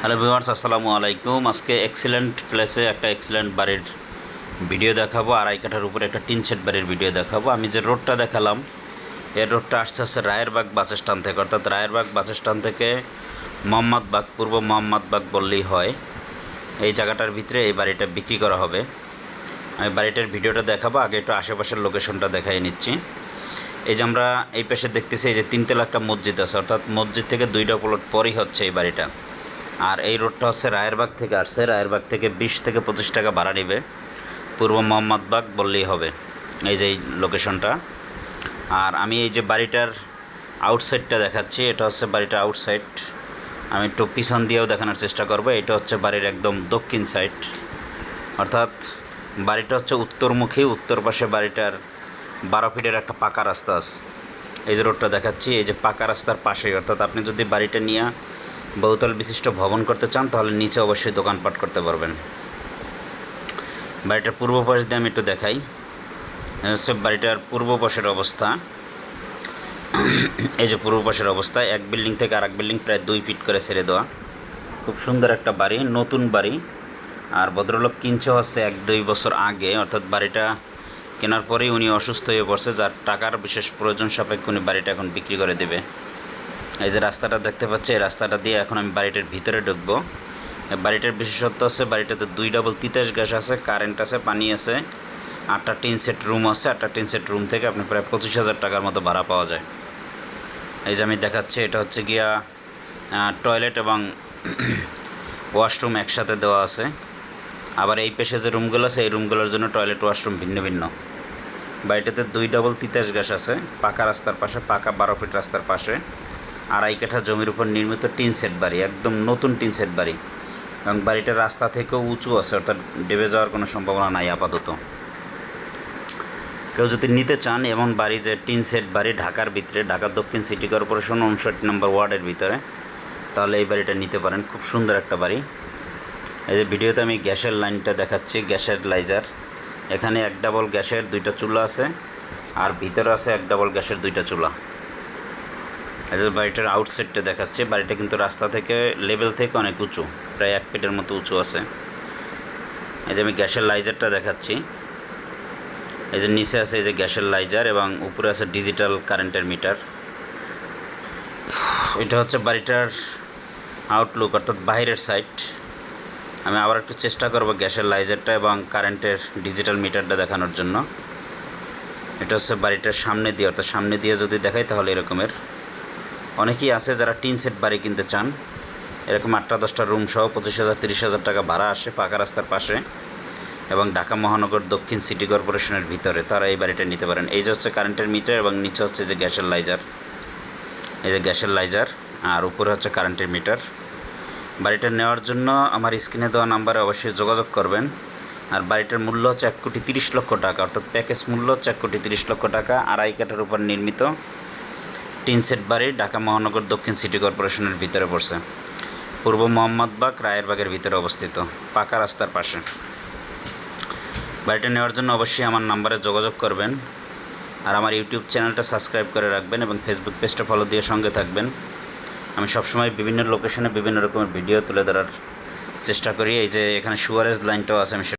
Hello viewers, আসসালামু আলাইকুম। আজকে এক্সিলেন্ট প্লেসে একটা এক্সিলেন্ট বাড়ির ভিডিও দেখাবো। আড়াই কাঠার উপরে একটা টিন সেট বাড়ির ভিডিও দেখাবো। আমি যে রোডটা দেখালাম এর রোডটা আসছে হচ্ছে রায়েরবাগ বাস স্ট্যান্ড থেকে। অর্থাৎ রায়েরবাগ বাস স্ট্যান্ড থেকে মোহাম্মদবাগ পূর্ব মোহাম্মদবাগ বললেই হয়। এই জায়গাটার ভিতরে এই বাড়িটা বিক্রি করা হবে। আমি বাড়িটার ভিডিওটা দেখাবো। আগে একটু আশেপাশের লোকেশনটা দেখাই নিচ্ছি। এই যে আমরা এই পাশে দেখতেছি, এই যে তিনতলা একটা মসজিদ আছে। অর্থাৎ মসজিদ থেকে দুইটা প্লট পরই হচ্ছে এই বাড়িটা। আর এই রোডটা হচ্ছে রায়েরবাগ থেকে আসছে। রায়েরবাগ থেকে বিশ থেকে পঁচিশ টাকা ভাড়া নেবে। পূর্ব মোহাম্মদবাগ বললেই হবে এই যে এই লোকেশনটা আর আমি এই যে বাড়িটার আউটসাইডটা দেখাচ্ছি, এটা হচ্ছে বাড়িটা আউটসাইড আমি একটু পিছন দিয়েও দেখানোর চেষ্টা করব। এটা হচ্ছে বাড়ির একদম দক্ষিণ সাইড অর্থাৎ বাড়িটা হচ্ছে উত্তরমুখী, উত্তর পাশে বাড়িটার বারো ফিটের একটা পাকা রাস্তা আছে। এই যে রোডটা দেখাচ্ছি, এই যে পাকা রাস্তার পাশেই। অর্থাৎ আপনি যদি বাড়িটা নিয়ে বহুতল বিশিষ্ট ভবন করতে চান, তাহলে নিচে অবশ্যই দোকানপাট করতে পারবেন। বাড়িটার পূর্ব পাশ দিয়ে আমি একটু দেখাই। হচ্ছে বাড়িটার পূর্ব পাশের অবস্থা। এই যে পূর্ব পাশের অবস্থা, এক বিল্ডিং থেকে আরেক বিল্ডিং প্রায় দুই ফিট করে ছেড়ে দেওয়া। খুব সুন্দর একটা বাড়ি, নতুন বাড়ি। আর ভদ্রলোক কিনছে হচ্ছে এক দুই বছর আগে, অর্থাৎ বাড়িটা কেনার পরেই উনি অসুস্থ হয়ে পড়ছে, যার টাকার বিশেষ প্রয়োজন সাপেক্ষে উনি বাড়িটা এখন বিক্রি করে দেবে। এই যে রাস্তাটা দেখতে পাচ্ছি, এই রাস্তাটা দিয়ে এখন আমি বাড়িটার ভিতরে ঢুকবো। বাড়িটার বিশেষত্ব আছে বাড়িটাতে দুই ডাবল তিতাস গ্যাস আছে কারেন্ট আছে, পানি আছে, আটটা টিন সেট রুম আছে, আটটা টিন সেট রুম থেকে আপনি প্রায় পঁচিশ হাজার টাকার মতো ভাড়া পাওয়া যায়। এই যে আমি দেখাচ্ছি, এটা হচ্ছে গিয়া টয়লেট এবং ওয়াশরুম একসাথে দেওয়া আছে। আবার এই পেশে যে রুমগুলো আছে, এই রুমগুলোর জন্য টয়লেট ওয়াশরুম ভিন্ন ভিন্ন। বাড়িটাতে দুই ডবল তিতাস গ্যাস আছে, পাকা রাস্তার পাশে, পাকা বারো ফিট রাস্তার পাশে। আড়াই কাঠা জমির উপর নির্মিত টিন সেট বাড়ি, একদম নতুন টিন সেট বাড়ি। এবং বাড়িটার রাস্তা থেকেও উঁচু আছে, অর্থাৎ ডেবে যাওয়ার কোনো সম্ভাবনা নাই আপাতত। কেউ যদি নিতে চান, এমন বাড়ি যে টিন সেট বাড়ি ঢাকার ভিতরে ঢাকা দক্ষিণ সিটি কর্পোরেশন উনষাট নম্বর ওয়ার্ডের ভিতরে, তাহলে এই বাড়িটা নিতে পারেন। খুব সুন্দর একটা বাড়ি। এই যে ভিডিওতে আমি গ্যাসের লাইনটা দেখাচ্ছি গ্যাসের লাইজার এখানে এক ডাবল গ্যাসের দুইটা চুলা আছে, আর ভিতরে আছে এক ডাবল গ্যাসের দুইটা চুলা। বাড়িটার আউটসাইডটা দেখাচ্ছে। বাড়িটা কিন্তু রাস্তা থেকে লেভেল থেকে অনেক উঁচু। প্রায় এক ফিটের মতো উঁচু আছে। এই যে আমি গ্যাসের লাইজারটা দেখাচ্ছি। এই যে নিচে আছে এই যে গ্যাসের লাইজার এবং উপরে আছে ডিজিটাল কারেন্টের মিটার এটা হচ্ছে বাড়িটার আউটলুক অর্থাৎ বাইরের সাইড আমি আবার একটু চেষ্টা করব গ্যাসের লাইজারটা এবং কারেন্টের ডিজিটাল মিটারটা দেখানোর জন্য। এটা হচ্ছে বাড়িটার সামনে দিয়ে, অর্থাৎ সামনে দিয়ে যদি দেখাই তাহলে এরকমের। অনেকেই আছে যারা টিন সেট বাড়ি কিনতে চান। এরকম আটটা, দশটা রুম সহ পঁচিশ হাজার, তিরিশ হাজার টাকা ভাড়া আসে পাকা রাস্তার পাশে এবং ঢাকা মহানগর দক্ষিণ সিটি কর্পোরেশনের ভিতরে। তারা এই বাড়িটা নিতে পারেন। এই যে হচ্ছে কারেন্টের মিটার এবং নিচে হচ্ছে যে গ্যাসের লাইজার। এই যে গ্যাসের লাইজার আর উপরে হচ্ছে কারেন্টের মিটার। বাড়িটা নেওয়ার জন্য আমার স্ক্রিনে দেওয়া নাম্বারে অবশ্যই যোগাযোগ করবেন। আর বাড়িটার মূল্য হচ্ছে এক কোটি তিরিশ লক্ষ টাকা, অর্থাৎ প্যাকেজ মূল্য হচ্ছে এক কোটি তিরিশ লক্ষ টাকা, আড়াই কাঠার উপর নির্মিত। টিন সেট বাড়ি ঢাকা মহানগর দক্ষিণ সিটি কর্পোরেশনের ভিতরে পড়ছে। পূর্ব মোহাম্মদবাগ রায়েরবাগের ভিতরে অবস্থিত, পাকা রাস্তার পাশে। বাড়িটা নেওয়ার জন্য অবশ্যই আমার নাম্বারে যোগাযোগ করবেন আর আমার ইউটিউব চ্যানেলটা সাবস্ক্রাইব করে রাখবেন এবং ফেসবুক পেজটা ফলো দিয়ে সঙ্গে থাকবেন। আমি সবসময় বিভিন্ন লোকেশনে বিভিন্ন রকমের ভিডিও তুলে ধরার চেষ্টা করি। এই যে এখানে সুয়ারেজ লাইনটাও আছে, আমি